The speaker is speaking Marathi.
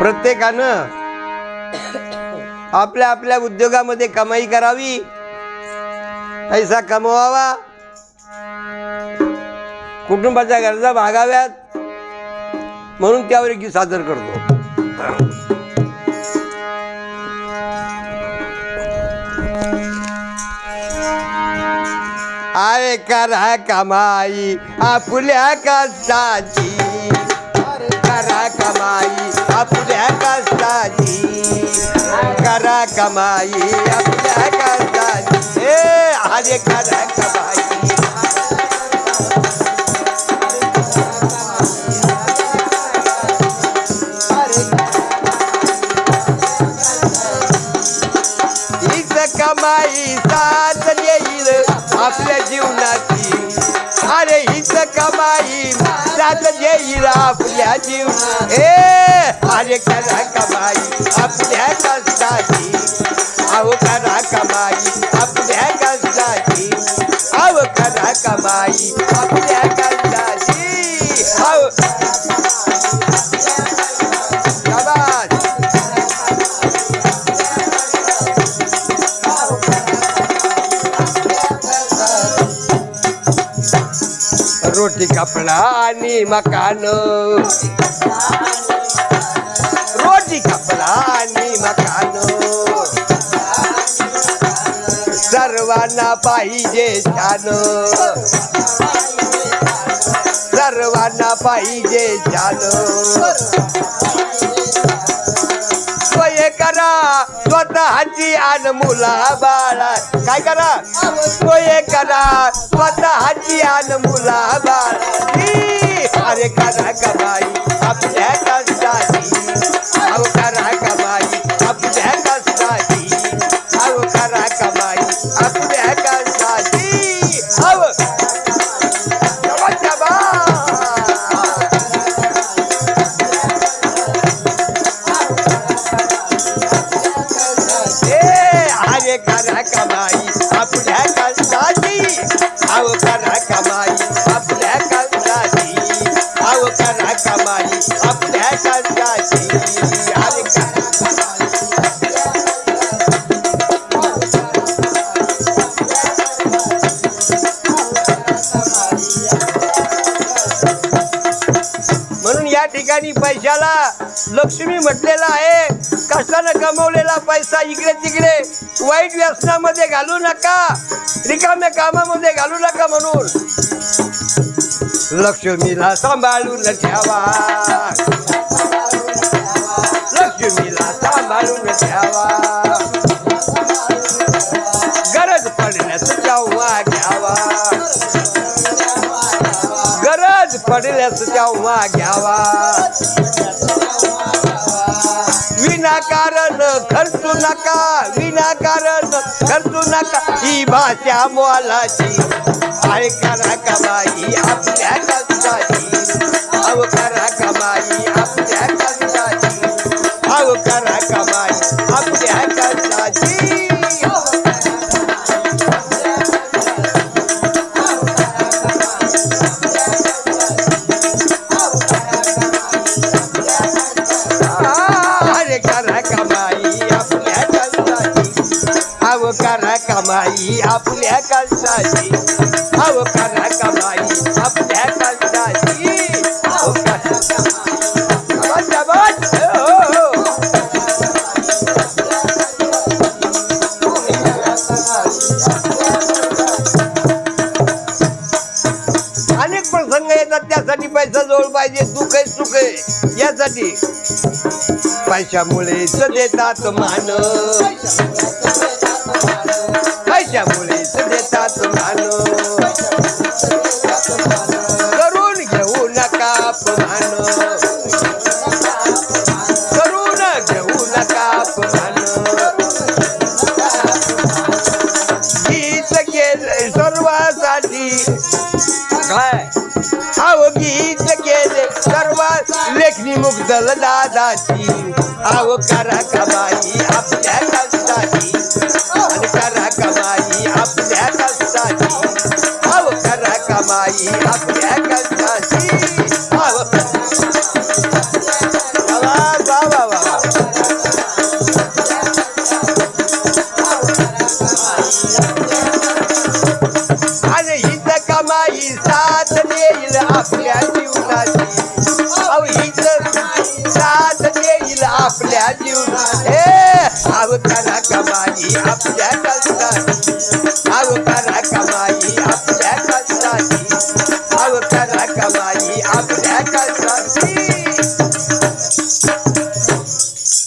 प्रत्येकानं आपल्या आपल्या उद्योगामध्ये कमाई करावी पैसा कमवावा कुटुंबाच्या गरजा भागाव्यात म्हणून त्यावर एक सादर करतो. आरे करा कमाई आपल्या कष्टाची. करा कमाई आपल्या कमाई आपल्या कष्टाची ए अरे करा कमाई हीच कमाई साथ देईल आपल्या जीवनाची. अरे हीच कमाई साथ येईल आपल्या जीव हे अरे करा कमाई आपल्या रोटी कपडा आणि मकान. रोटी कपडा आणि मकान. सर्वांना पाहिजे छान. सर्वांना पाहिजे छान सोय करा स्वतःची आण मुला बाळा. काय करा? सोय करा स्वतःची आण मुला बाळा. अरे करा कमाई आपल्या अव करा कमाई ठिकाणी पैशाला. लक्ष्मी म्हटलेला आहे कष्टानं कमवलेला पैसा इकडे तिकडे? वाईट व्यसनामध्ये घालू नका. रिकाम्या कामामध्ये घालू नका म्हणून. लक्ष्मीला सांभाळून ठेवा. लक्ष्मीला सांभाळून ठेवा. पडल्यास तेव्हा घ्यावा. विनाकारण खर्चू नका विनाकारण खर्चू नका. ही भाषा मोलाची. आहे करा बाई आपल्या बाई आपल्या कष्टाची अव करा बाई आपल्या कष्टाची अव करा शाबास, शाबास. अनेक प्रसंग येतात त्यासाठी पैसा जवळ पाहिजे दुःख आहे सुख आहे. यासाठी. पैशामुळे देतात मान काय? आव गीत केले सर्व लेखनी मुग्धल दादाची. आव करा कमाई आपल्या देईल आपल्या जीवनाची. अव हीच साथ देईल आपल्या जीवनाची. अव करा कमाई आपल्या कष्टाची. अव करा कमाई आपल्या कष्टाची. अव करा कमाई आपल्या कष्ट